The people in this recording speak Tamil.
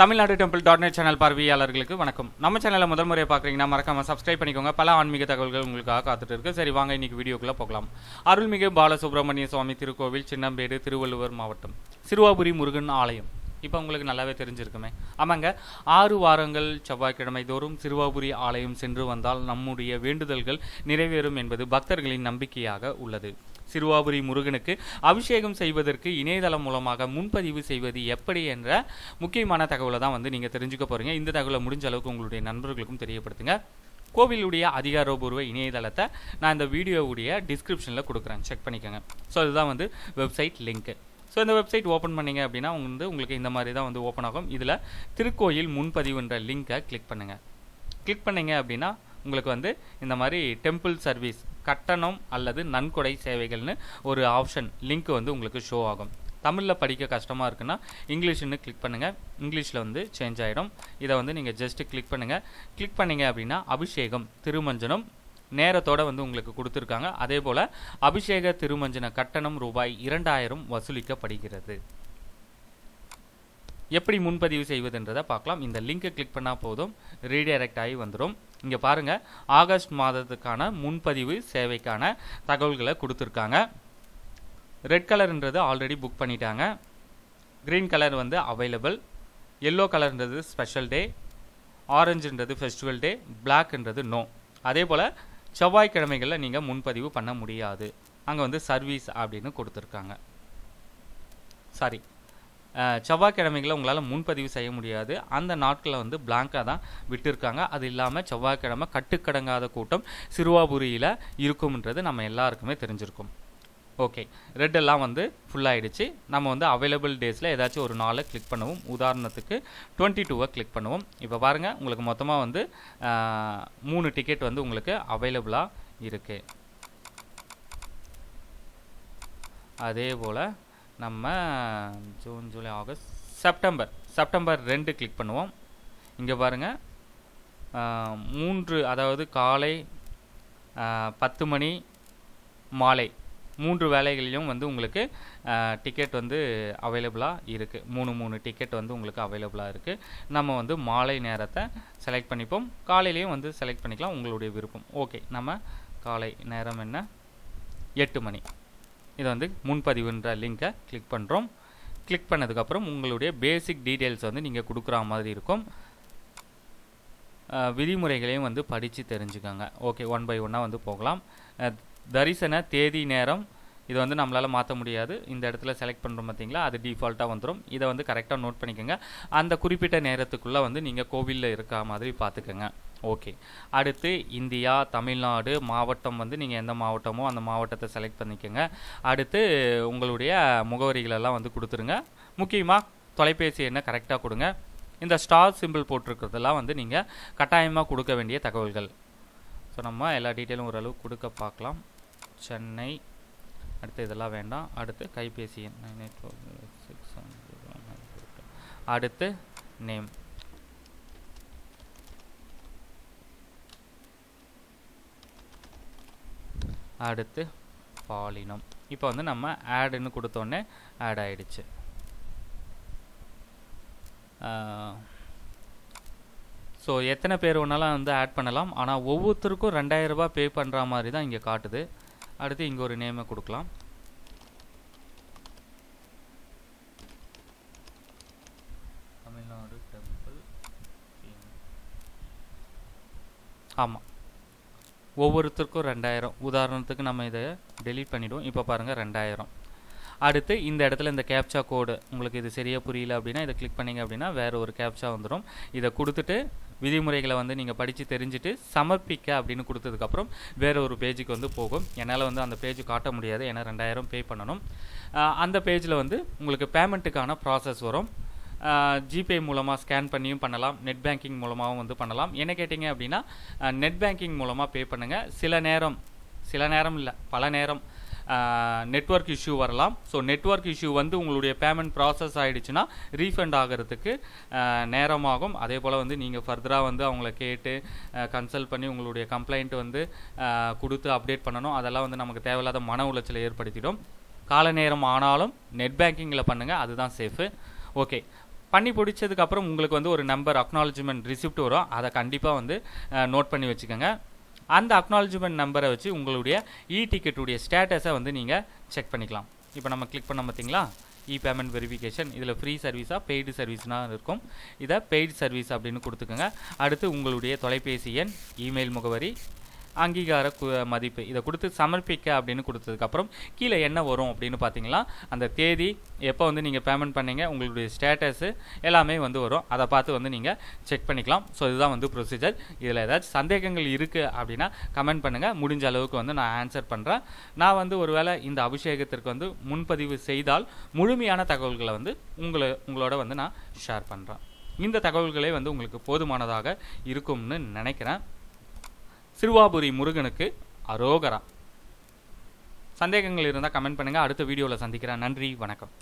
Tamil Nadu temple dot net channel பார்வையாளர்களுக்கு வணக்கம். நம்ம சேனலை முதல் முறையை பார்க்குறீங்கன்னா மறக்காம சப்ஸ்கிரைப் பண்ணிக்கோங்க. பல ஆன்மீக தகவல்கள் உங்களுக்காக காத்துட்டு இருக்கு. சரி வாங்க இன்னைக்கு வீடியோக்குள்ளே போகலாம். அருள்மிகு பாலசுப்ரமணிய சுவாமி திருக்கோவில் சின்னம்பேடு திருவள்ளுவர் மாவட்டம் சிறுவாபுரி முருகன் ஆலயம். இப்போ உங்களுக்கு நல்லாவே தெரிஞ்சிருக்குமே. ஆமாங்க ஆறு வாரங்கள் செவ்வாய்க்கிழமை தோறும் சிறுவாபுரி ஆலயம் சென்று வந்தால் நம்முடைய வேண்டுதல்கள் நிறைவேறும் என்பது பக்தர்களின் நம்பிக்கையாக உள்ளது. சிறுவாபுரி முருகனுக்கு அபிஷேகம் செய்வதற்கு இணையதளம் மூலமாக முன்பதிவு செய்வது எப்படி என்ற முக்கியமான தகவலை தான் வந்து நீங்கள் தெரிஞ்சுக்க போகிறீங்க இந்த தகவலை முடிஞ்ச அளவுக்கு உங்களுடைய நண்பர்களுக்கும் தெரியப்படுத்துங்க. கோவிலுடைய அதிகாரபூர்வ இணையதளத்தை நான் இந்த வீடியோவுடைய டிஸ்கிரிப்ஷனில் கொடுக்குறேன். செக் பண்ணிக்கோங்க. ஸோ அதுதான் வந்து வெப்சைட் லிங்க்கு ஸோ இந்த வெப்சைட் ஓப்பன் பண்ணிங்க அப்படின்னா வந்து உங்களுக்கு இந்த மாதிரி தான் வந்து ஓப்பன் ஆகும். இதில் திருக்கோயில் முன்பதிவுன்ற லிங்கை கிளிக் பண்ணுங்கள் கிளிக் பண்ணிங்க. அப்படின்னா உங்களுக்கு வந்து இந்த மாதிரி டெம்பிள் சர்வீஸ் கட்டணம் அல்லது நன்கொடை சேவைகள்னு ஒரு ஆப்ஷன் லிங்க் வந்து உங்களுக்கு ஷோ ஆகும். தமிழில் படிக்க கஷ்டமாக இருக்குன்னா இங்கிலீஷ்னு கிளிக் பண்ணுங்கள் இங்கிலீஷில் வந்து சேஞ்ச் ஆகிடும் இதை வந்து நீங்கள் ஜஸ்ட்டு கிளிக் பண்ணுங்கள் கிளிக் பண்ணிங்க அப்படின்னா அபிஷேகம் திருமஞ்சனம் நேரத்தோட வந்து உங்களுக்கு கொடுத்துருக்காங்க. அதே போல் அபிஷேக திருமஞ்சன கட்டணம் ரூபாய் இரண்டாயிரம் வசூலிக்கப்படுகிறது. எப்படி முன்பதிவு செய்வதுன்றதை பார்க்கலாம். இந்த லிங்கை கிளிக் பண்ணால் போதும். ரீடைரக்ட் ஆகி வந்துடும் இங்கே பாருங்கள் ஆகஸ்ட் மாதத்துக்கான முன்பதிவு சேவைக்கான தகவல்களை கொடுத்துருக்காங்க. ரெட் கலர்ன்றது ஆல்ரெடி புக் பண்ணிட்டாங்க. க்ரீன் கலர் வந்து அவைலபிள் எல்லோ கலர்ன்றது ஸ்பெஷல் டே ஆரஞ்சுன்றது ஃபெஸ்டிவல் டே பிளாக்ன்றது நோ அதே போல் செவ்வாய்க்கிழமைகளில் நீங்கள் முன்பதிவு பண்ண முடியாது. அங்கே வந்து சர்வீஸ் அப்படின்னு கொடுத்துருக்காங்க. சாரி செவ்வாய்க்கிழமைகளை உங்களால் முன்பதிவு செய்ய முடியாது. அந்த நாட்களில் வந்து பிளாங்காக தான் விட்டுருக்காங்க. அது இல்லாமல் செவ்வாய்க்கிழமை கட்டுக்கடங்காத கூட்டம் சிறுவாபுரியில் இருக்கும்ன்றது நம்ம எல்லாருக்குமே தெரிஞ்சிருக்கும். ஓகே ரெட் எல்லாம் வந்து ஃபுல்லாகிடுச்சு நம்ம வந்து அவைலபிள் டேஸில் ஏதாச்சும் ஒரு நாளை கிளிக் பண்ணுவோம். உதாரணத்துக்கு டுவெண்ட்டி டூவை கிளிக் பண்ணுவோம். இப்போ பாருங்கள் உங்களுக்கு மொத்தமாக வந்து மூணு டிக்கெட் வந்து உங்களுக்கு அவைலபிளாக இருக்குது அதே போல் நம்ம June July August September. September ரெண்டு கிளிக் பண்ணுவோம். இங்கே பாருங்கள் மூன்று அதாவது காலை பத்து மணி மாலை. மூன்று வேலைகளிலும் வந்து உங்களுக்கு டிக்கெட் வந்து அவைலபிளாக இருக்குது மூணு மூணு டிக்கெட் வந்து உங்களுக்கு அவைலபிளாக இருக்குது நம்ம வந்து மாலை நேரத்தை செலக்ட் பண்ணிப்போம். காலையிலையும் வந்து செலக்ட் பண்ணிக்கலாம். உங்களுடைய விருப்பம். ஓகே நம்ம காலை நேரம் என்ன? எட்டு மணி. இதை வந்து முன்பதிவுன்ற லிங்கை கிளிக் பண்ணுறோம் கிளிக் பண்ணதுக்கப்புறம் உங்களுடைய பேசிக் டீட்டெயில்ஸ் வந்து நீங்கள் கொடுக்குற மாதிரி இருக்கும். விதிமுறைகளையும் வந்து படித்து தெரிஞ்சுக்கோங்க. ஓகே ஒன் பை ஒன்னாக வந்து போகலாம். தரிசன தேதி நேரம். இது வந்து நம்மளால் மாற்ற முடியாது. இந்த இடத்துல செலக்ட் பண்ணுறோம் பார்த்தீங்களா அது டிஃபால்ட்டாக வந்துடும் இதை வந்து கரெக்டாக நோட் பண்ணிக்கோங்க. அந்த குறிப்பிட்ட நேரத்துக்குள்ளே வந்து நீங்கள் கோவிலில் இருக்கா மாதிரி பார்த்துக்கோங்க ஓகே அடுத்து இந்தியா தமிழ்நாடு மாவட்டம் வந்து நீங்கள் எந்த மாவட்டமோ அந்த மாவட்டத்தை செலக்ட் பண்ணிக்கோங்க. அடுத்து உங்களுடைய முகவரிகளெல்லாம் வந்து கொடுத்துருங்க. முக்கியமாக தொலைபேசி எண்ணை கரெக்டாக கொடுங்க. இந்த ஸ்டார் சிம்பிள் போட்டிருக்கிறதெல்லாம் வந்து நீங்கள் கட்டாயமாக கொடுக்க வேண்டிய தகவல்கள். ஸோ நம்ம எல்லா டீட்டெயிலும் ஓரளவு கொடுக்க பார்க்கலாம். சென்னை. அடுத்து இதெல்லாம் வேண்டாம். அடுத்து கைபேசி எண் nine eight four six seven zero nine four அடுத்து நேம் அடுத்து பாலினம். இப்போ வந்து நம்ம ஆடுன்னு கொடுத்தோன்னே ஆட் ஆகிடுச்சு ஸோ எத்தனை பேர் வேணாலும் வந்து ஆட் பண்ணலாம். ஆனால் ஒவ்வொருத்தருக்கும் ரெண்டாயிரரூபா பே பண்ணுற மாதிரி தான் இங்கே காட்டுது. அடுத்து இங்கே ஒரு நேமை கொடுக்கலாம். தமிழ்நாடு டெம்பிள் ஆமாம் ஒவ்வொருத்தருக்கும் ரெண்டாயிரம். உதாரணத்துக்கு நம்ம இதை டெலீட் பண்ணிவிடுவோம் இப்போ பாருங்கள் ரெண்டாயிரம். அடுத்து இந்த இடத்துல இந்த கேப்சா கோடு உங்களுக்கு இது சரியாக புரியல அப்படின்னா இதை கிளிக் பண்ணிங்க அப்படின்னா வேறு ஒரு கேப்சா வந்துடும் இதை கொடுத்துட்டு விதிமுறைகளை வந்து நீங்கள் படித்து தெரிஞ்சுட்டு சமர்ப்பிக்க அப்படின்னு கொடுத்ததுக்கப்புறம் வேறு ஒரு பேஜுக்கு வந்து போகும். என்னால் வந்து அந்த பேஜ் காட்ட முடியாது. ஏன்னா ரெண்டாயிரம் பே பண்ணணும். அந்த பேஜில் வந்து உங்களுக்கு பேமெண்ட்டுக்கான ப்ராசஸ் வரும். ஜிபே மூலமாக ஸ்கேன் பண்ணியும் பண்ணலாம். நெட் பேங்கிங் மூலமாகவும் வந்து பண்ணலாம். என்ன கேட்டிங்க அப்படின்னா நெட் பேங்கிங் மூலமாக பே பண்ணுங்கள் சில நேரம் சில நேரம் இல்லை பல நேரம் நெட்ஒர்க் இஷ்யூ வரலாம். ஸோ நெட்ஒர்க் இஷ்யூ வந்து உங்களுடைய பேமெண்ட் ப்ராசஸ் ஆகிடுச்சுன்னா ரீஃபண்ட் ஆகிறதுக்கு நேரமாகும். அதே போல் வந்து நீங்கள் ஃபர்தராக வந்து அவங்கள கேட்டு கன்சல்ட் பண்ணி உங்களுடைய கம்ப்ளைண்ட் வந்து கொடுத்து அப்டேட் பண்ணணும். அதெல்லாம் வந்து நமக்கு தேவையில்லாத மன உளைச்சலை ஏற்படுத்திடும். கால நேரம் ஆனாலும் நெட் பேங்கிங்கில் பண்ணுங்கள் அதுதான் சேஃபு ஓகே பண்ணி பிடிச்சதுக்கப்புறம் உங்களுக்கு வந்து ஒரு நம்பர் அக்னாலஜ்மெண்ட் ரிசிப்ட் வரும். அதை கண்டிப்பாக வந்து நோட் பண்ணி வச்சுக்கோங்க. அந்த அக்னாலஜ்மெண்ட் நம்பரை வச்சு உங்களுடைய இ டிக்கெட்டுடைய ஸ்டேட்டஸை வந்து நீங்கள் செக் பண்ணிக்கலாம். இப்போ நம்ம கிளிக் பண்ண பார்த்தீங்களா இ பேமெண்ட் வெரிஃபிகேஷன் இதில் ஃப்ரீ சர்வீஸாக பெய்டு சர்வீஸ்னால் இருக்கும். இதை பெய்டு சர்வீஸ் அப்படின்னு கொடுத்துக்கோங்க. அடுத்து உங்களுடைய தொலைபேசி எண் இமெயில் முகவரி அங்கீகார மதிப்பு. இதை கொடுத்து சமர்ப்பிக்க அப்படின்னு கொடுத்ததுக்கப்புறம் கீழே என்ன வரும் அப்படின்னு பார்த்தீங்களா? அந்த தேதி எப்போ வந்து நீங்கள் பேமெண்ட் பண்ணீங்க உங்களுடைய ஸ்டேட்டஸு எல்லாமே வந்து வரும். அதை பார்த்து வந்து நீங்கள் செக் பண்ணிக்கலாம். ஸோ இதுதான் வந்து ப்ரொசீஜர் இதில் ஏதாச்சும் சந்தேகங்கள் இருக்குது அப்படின்னா கமெண்ட் பண்ணுங்கள் முடிஞ்ச அளவுக்கு வந்து நான் ஆன்சர் பண்ணுறேன் நான் வந்து ஒருவேளை இந்த அபிஷேகத்திற்கு வந்து முன்பதிவு செய்தால் முழுமையான தகவல்களை வந்து உங்களை உங்களோட வந்து நான் ஷேர் பண்ணுறேன் இந்த தகவல்களே வந்து உங்களுக்கு போதுமானதாக இருக்கும்னு நினைக்கிறேன். சிறுவாபுரி முருகனுக்கு அரோகரா. சந்தேகங்கள் இருந்தால் கமெண்ட் பண்ணுங்கள் அடுத்த வீடியோவில் சந்திக்கிறேன். நன்றி. வணக்கம்.